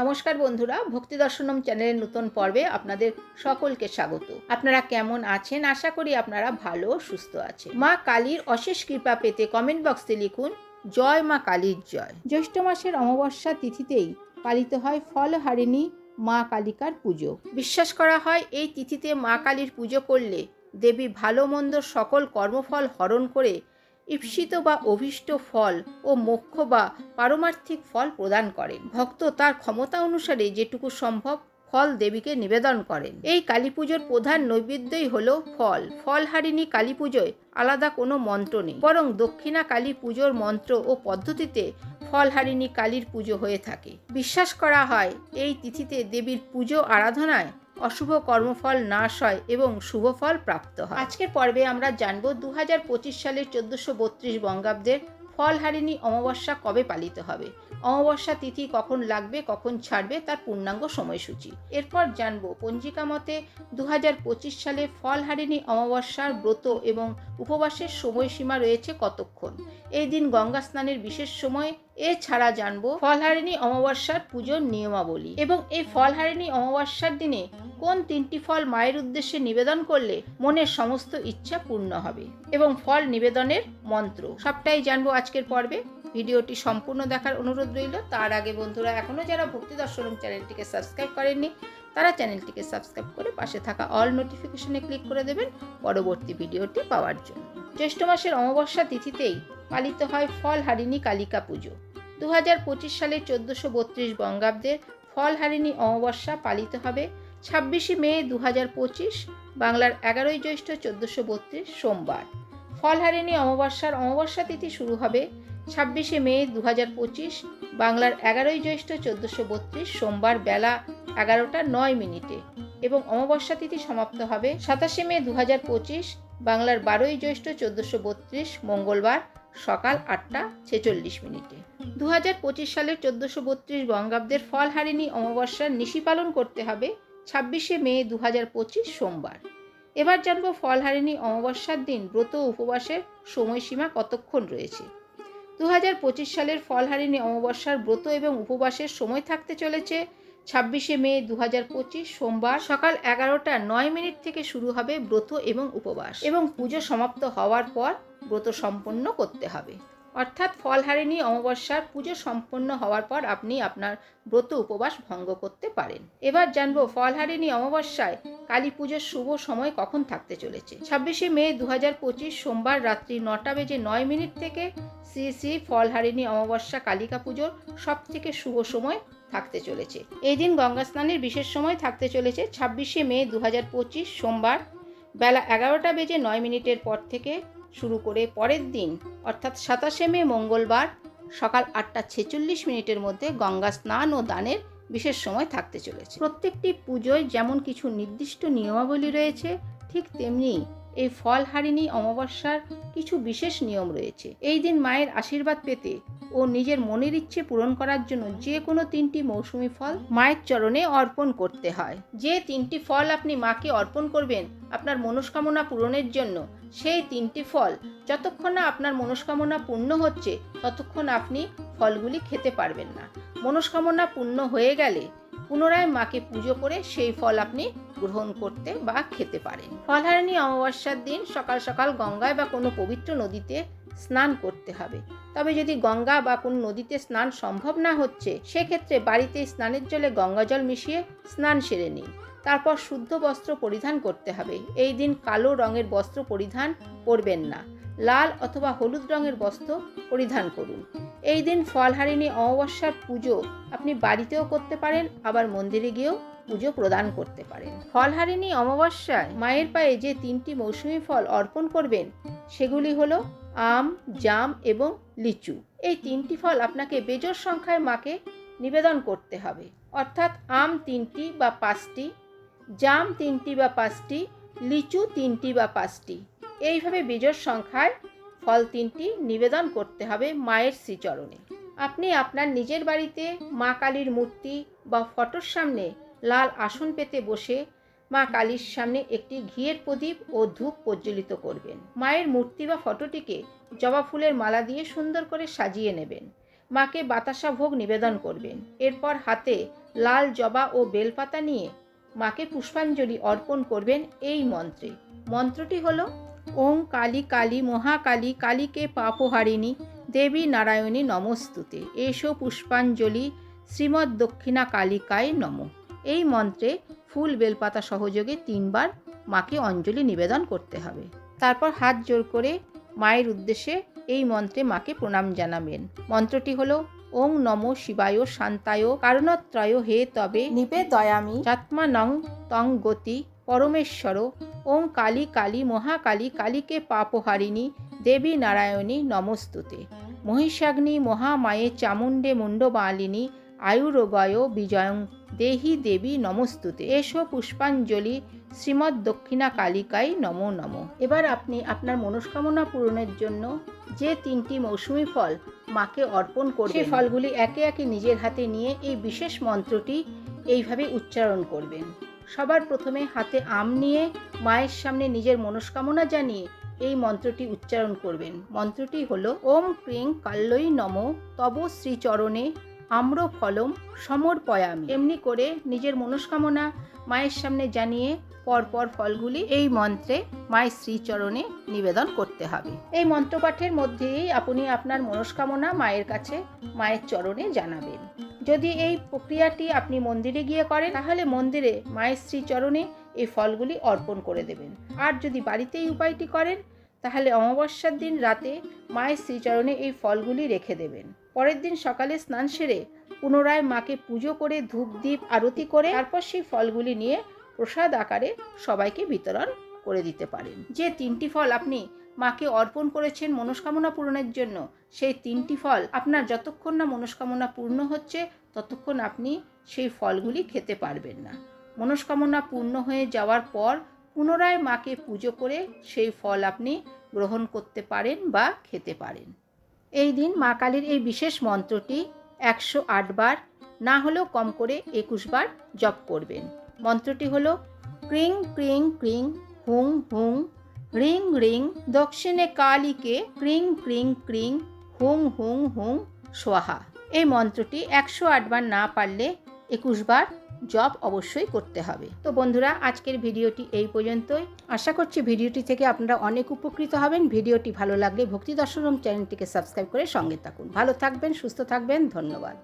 নমস্কার বন্ধুরা, ভক্তি দর্শনম চ্যানেলের নতুন পর্বে আপনাদের সকলকে স্বাগত। আপনারা কেমন আছেন? আশা করি আপনারা ভালো সুস্থ আছেন। মা কালীর অশেষ কৃপা পেতে কমেন্ট বক্সে লিখুন, জয় মা কালীর জয়। জ্যৈষ্ঠ মাসের অমাবস্যা তিথিতেই পালিত হয় ফলহারিণী মা কালিকার পুজো। বিশ্বাস করা হয়, এই তিথিতে মা কালীর পুজো করলে দেবী ভালো মন্দ সকল কর্মফল হরণ করে ঈপ্সিত বা অভীষ্ট ফল ও মোক্ষ বা পারমার্থিক ফল প্রদান করেন। ভক্ত তার ক্ষমতা অনুসারে যেটুকু সম্ভব ফল দেবীকে নিবেদন করেন। এই কালী পুজোর প্রধান নৈবেদ্যই হল ফল। ফলহারিণী কালী পুজোয় আলাদা কোনো মন্ত্র নেই। বরং দক্ষিণা কালী পুজোর মন্ত্র ও পদ্ধতিতে ফলহারিণী কালীর পুজো হয়ে থাকে। বিশ্বাস করা হয়, এই তিথিতে দেবীর পুজো আরাধনায় অশুভ কর্মফল নাশ হয় এবং শুভ ফল প্রাপ্ত হয়। আজকের পর্বে আমরা জানব দু হাজার পঁচিশ সালের চোদ্দোশো বত্রিশ বঙ্গাব্দের ফলহারিণী অমাবস্যা কবে পালিত হবে। অমাবস্যা তিথি কখন লাগবে, কখন ছাড়বে তার পূর্ণাঙ্গ সময়সূচি। এরপর জানব পঞ্জিকা মতে দু হাজার পঁচিশ সালে ফলহারিণী অমাবস্যার ব্রত এবং উপবাসের সময়সীমা রয়েছে কতক্ষণ? এই দিন গঙ্গা স্নানের বিশেষ সময়। এছাড়া জানব ফলহারিণী অমাবস্যার পুজোর নিয়মাবলী এবং এই ফলহারিণী অমাবস্যার দিনে কোন তিনটি ফল মায়ের উদ্দেশ্যে নিবেদন করলে মনের সমস্ত ইচ্ছা পূর্ণ হবে? এবং ফল নিবেদনের মন্ত্র? সবটাই জানব আজকের পর্বে। ভিডিওটি সম্পূর্ণ দেখার অনুরোধ রইল। তার আগে বন্ধুরা এখনও যারা ভক্তি দর্শনম চ্যানেলটিকে সাবস্ক্রাইব করেননি, তারা চ্যানেলটিকে সাবস্ক্রাইব করে পাশে থাকা অল নোটিফিকেশনে ক্লিক করে দেবেন পরবর্তী ভিডিওটি পাওয়ার জন্য। জ্যৈষ্ঠ মাসের অমাবস্যা তিথিতেই পালিত হয় ফল ফলহারিণী কালিকা পুজো। দু হাজার পঁচিশ সালের চোদ্দোশো বত্রিশ বঙ্গাব্দের ফলহারিণী অমাবস্যা পালিত হবে। ছাব্বিশে মে দু হাজার পঁচিশ, বাংলার এগারোই জ্যৈষ্ঠ চোদ্দোশো বত্রিশ, সোমবার। ফলহারিণী অমাবস্যার অমাবস্যা তিথি শুরু হবে ছাব্বিশে মে দু হাজার পঁচিশ, বাংলার এগারোই জ্যৈষ্ঠ চোদ্দোশো বত্রিশ, সোমবার বেলা এগারোটা নয় মিনিটে। এবং অমাবস্যা তিথি সমাপ্ত হবে সাতাশে মে দু হাজার পঁচিশ, বাংলার বারোই জ্যৈষ্ঠ চোদ্দোশো বত্রিশ, মঙ্গলবার সকাল আটটা ছেচল্লিশ মিনিটে। দু হাজার পঁচিশ সালের চোদ্দোশো বত্রিশ বঙ্গাব্দের ফলহারিণী অমাবস্যার নিশি পালন করতে হবে ছাব্বিশে মে দু হাজার পঁচিশ সোমবার। এবার জানব ফলহারিণী অমাবস্যার দিন ব্রত উপবাসের সময়সীমা কতক্ষণ রয়েছে? দু হাজার পঁচিশ সালের ফলহারিণী অমাবস্যার ব্রত এবং উপবাসের সময় থাকতে চলেছে ছাব্বিশে মে দু হাজার পঁচিশ সোমবার সকাল এগারোটা নয় মিনিট থেকে শুরু হবে ব্রত এবং উপবাস। এবং পুজো সমাপ্ত হওয়ার পর ব্রত সম্পন্ন করতে হবে। অর্থাৎ ফলহারিণী অমাবস্যার পুজো সম্পন্ন হওয়ার পর আপনি আপনার ব্রত উপবাস ভঙ্গ করতে পারেন। এবার জানব ফলহারিণী অমাবস্যায় কালী পুজোর শুভ সময় কখন থাকতে চলেছে। ছাব্বিশে মে দু হাজার পঁচিশ সোমবার রাত্রি নটা বেজে নয় মিনিট থেকে শ্রী শ্রী ফলহারিণী অমাবস্যা কালিকা পুজোর সব থেকে শুভ সময় থাকতে চলেছে। এই দিন গঙ্গা স্নানের বিশেষ সময় থাকতে চলেছে। ছাব্বিশে মে দু হাজার পঁচিশ সোমবার বেলা এগারোটা বেজে নয় মিনিটের পর থেকে শুরু করে পরের দিন, অর্থাৎ সাতাশে মে মঙ্গলবার, সকাল আটটা ছেচল্লিশ মিনিটের মধ্যে গঙ্গা স্নান ও দানের বিশেষ সময় থাকতে চলেছে। প্রত্যেকটি পুজোয় যেমন কিছু নির্দিষ্ট নিয়মাবলী রয়েছে, ঠিক তেমনি এই ফল ফলহারিণী অমাবস্যার কিছু বিশেষ নিয়ম রয়েছে। এই দিন মায়ের আশীর্বাদ পেতে ও নিজের মনের ইচ্ছে পূরণ করার জন্য যে কোনো তিনটি মৌসুমি ফল মায়ের চরণে অর্পণ করতে হয়। যে তিনটি ফল আপনি মাকে অর্পণ করবেন আপনার মনস্কামনা পূরণের জন্য, সেই তিনটি ফল যতক্ষণ না আপনার মনস্কামনা পূর্ণ হচ্ছে, ততক্ষণ আপনি ফলগুলি খেতে পারবেন না। মনস্কামনা পূর্ণ হয়ে গেলে পুনরায় মাকে পুজো করে সেই ফল আপনি গ্রহণ করতে বা খেতে পারেন। ফলহারিণী অমাবস্যার দিন সকাল সকাল গঙ্গায় বা কোনো পবিত্র নদীতে স্নান করতে হবে। তবে যদি গঙ্গা বা কোনো নদীতে স্নান সম্ভব না হচ্ছে, সেক্ষেত্রে বাড়িতে স্নানের জলে গঙ্গা জল মিশিয়ে স্নান সেরে নিন। তারপর শুদ্ধ বস্ত্র পরিধান করতে হবে। এই দিন কালো রঙের বস্ত্র পরিধান করবেন না। লাল অথবা হলুদ রঙের বস্ত্র পরিধান করুন। এই দিন ফলহারিণী অমাবস্যার পুজো আপনি বাড়িতেও করতে পারেন, আবার মন্দিরে গিয়েও পুজো প্রদান করতে পারেন। ফলহারিণী অমাবস্যায় মায়ের পায়ে যে তিনটি মৌসুমি ফল অর্পণ করবেন, সেগুলি হলো আম, জাম এবং লিচু। এই তিনটি ফল আপনাকে বেজোর সংখ্যায় মাকে নিবেদন করতে হবে। অর্থাৎ আম তিনটি বা পাঁচটি, জাম তিনটি বা পাঁচটি, লিচু তিনটি বা পাঁচটি। এইভাবে বিজোর সংখ্যায় ফল তিনটি নিবেদন করতে হবে মায়ের শ্রীচরণে। আপনি আপনার নিজের বাড়িতে মা কালীর মূর্তি বা ফটোর সামনে লাল আসন পেতে বসে মা কালীর সামনে একটি ঘিয়ের প্রদীপ ও ধূপ প্রজ্বলিত করবেন। মায়ের মূর্তি বা ফটোটিকে জবা ফুলের মালা দিয়ে সুন্দর করে সাজিয়ে নেবেন। মাকে বাতাসা ভোগ নিবেদন করবেন। এরপর হাতে লাল জবা ও বেলপাতা নিয়ে মাকে পুষ্পাঞ্জলি অর্পণ করবেন এই মন্ত্রে। মন্ত্রটি হলো, ওং কালী কালী মহাকালী কালীকে পাপহারিণী দেবী নারায়ণী নমস্তুতে। এসো পুষ্পাঞ্জলি শ্রীমৎ দক্ষিণা কালিকায় নম। এই মন্ত্রে ফুল বেলপাতা সহযোগে তিনবার মাকে অঞ্জলি নিবেদন করতে হবে। তারপর হাত জোর করে মায়ের উদ্দেশ্যে এই মন্ত্রে মাকে প্রণাম জানাবেন। মন্ত্রটি হলো ওং নম শিবায় শান্তায় কারণত্রয় হে তবে নিবেদয়ামি চাত্মা নং তং গতি পরমেশ্বর। ওং কালী কালী মহাকালী কালীকে পাপহারিণী দেবী নারায়ণী নমস্তুতে। মহিষাগ্নি মহামায়ে চামুণ্ডে মুণ্ডবালিনী আয়ুরোগয় বিজয়ং দেহি দেবী নমস্তুতে। এসো পুষ্পাঞ্জলি শ্রীমৎ দক্ষিণা কালিকাই নমো নম। এবার আপনি আপনার মনস্কামনা পূরণের জন্য যে তিনটি মৌসুমি ফল মাকে অর্পণ করবেন, সেই ফলগুলি একে একে নিজের হাতে নিয়ে এই বিশেষ মন্ত্রটি এইভাবে উচ্চারণ করবেন। সবার প্রথমে হাতে আম নিয়ে মায়ের সামনে নিজের মনস্কামনা জানিয়ে এই মন্ত্রটি উচ্চারণ করবেন। মন্ত্রটি হলো, ওম ক্রিং কাল্লই নম, তব শ্রীচরণে আম্র ফলম সমর্পয়ামি। এমনি করে নিজের মনস্কামনা মায়ের সামনে জানিয়ে পরপর ফলগুলি এই মন্ত্রে মায়ের শ্রীচরণে নিবেদন করতে হবে। এই মন্ত্রপাঠের মধ্যেই আপনি আপনার মনস্কামনা মায়ের কাছে, মায়ের চরণে জানাবেন। যদি এই প্রক্রিয়াটি আপনি মন্দিরে গিয়ে করেন, তাহলে মন্দিরে মায়ের শ্রীচরণে এই ফলগুলি অর্পণ করে দেবেন। আর যদি বাড়িতে এই উপায়টি করেন তাহলে অমাবস্যার দিন রাতে মায়ের শ্রীচরণে এই ফলগুলি রেখে দেবেন। পরের দিন সকালে স্নান সেরে পুনরায় মাকে পুজো করে ধূপ দ্বীপ আরতি করে তারপর সেই ফলগুলি নিয়ে প্রসাদ আকারে সবাইকে বিতরণ করে দিতে পারেন। যে তিনটি ফল আপনি মাকে অর্পণ করেছেন মনস্কামনা পূরণের জন্য, সেই তিনটি ফল আপনার যতক্ষণ না মনস্কামনা পূর্ণ হচ্ছে, ততক্ষণ আপনি সেই ফলগুলি খেতে পারবেন না। মনস্কামনা পূর্ণ হয়ে যাওয়ার পর পুনরায় মাকে পুজো করে সেই ফল আপনি গ্রহণ করতে পারেন বা খেতে পারেন। এই দিন মা কালীর এই বিশেষ মন্ত্রটি একশো বার, না হলেও কম করে একুশ বার জপ করবেন। মন্ত্রটি হলো, ক্রিং ক্রিং ক্রিং হুং হুং, রিং রিং দক্ষিণে কালীকে ক্রিং ক্রিং ক্রিং হুং হুং হুং সোহা। এই মন্ত্রটি একশো বার না পারলে একুশ বার জব অবশ্যই করতে হবে। তো বন্ধুরা, আজকের ভিডিওটি এই পর্যন্তই। আশা করছি ভিডিওটি থেকে আপনারা অনেক উপকৃত হবেন। ভিডিওটি ভালো লাগলে ভক্তি দর্শনম চ্যানেলটিকে সাবস্ক্রাইব করে সঙ্গে থাকুন। ভালো থাকবেন, সুস্থ থাকবেন। ধন্যবাদ।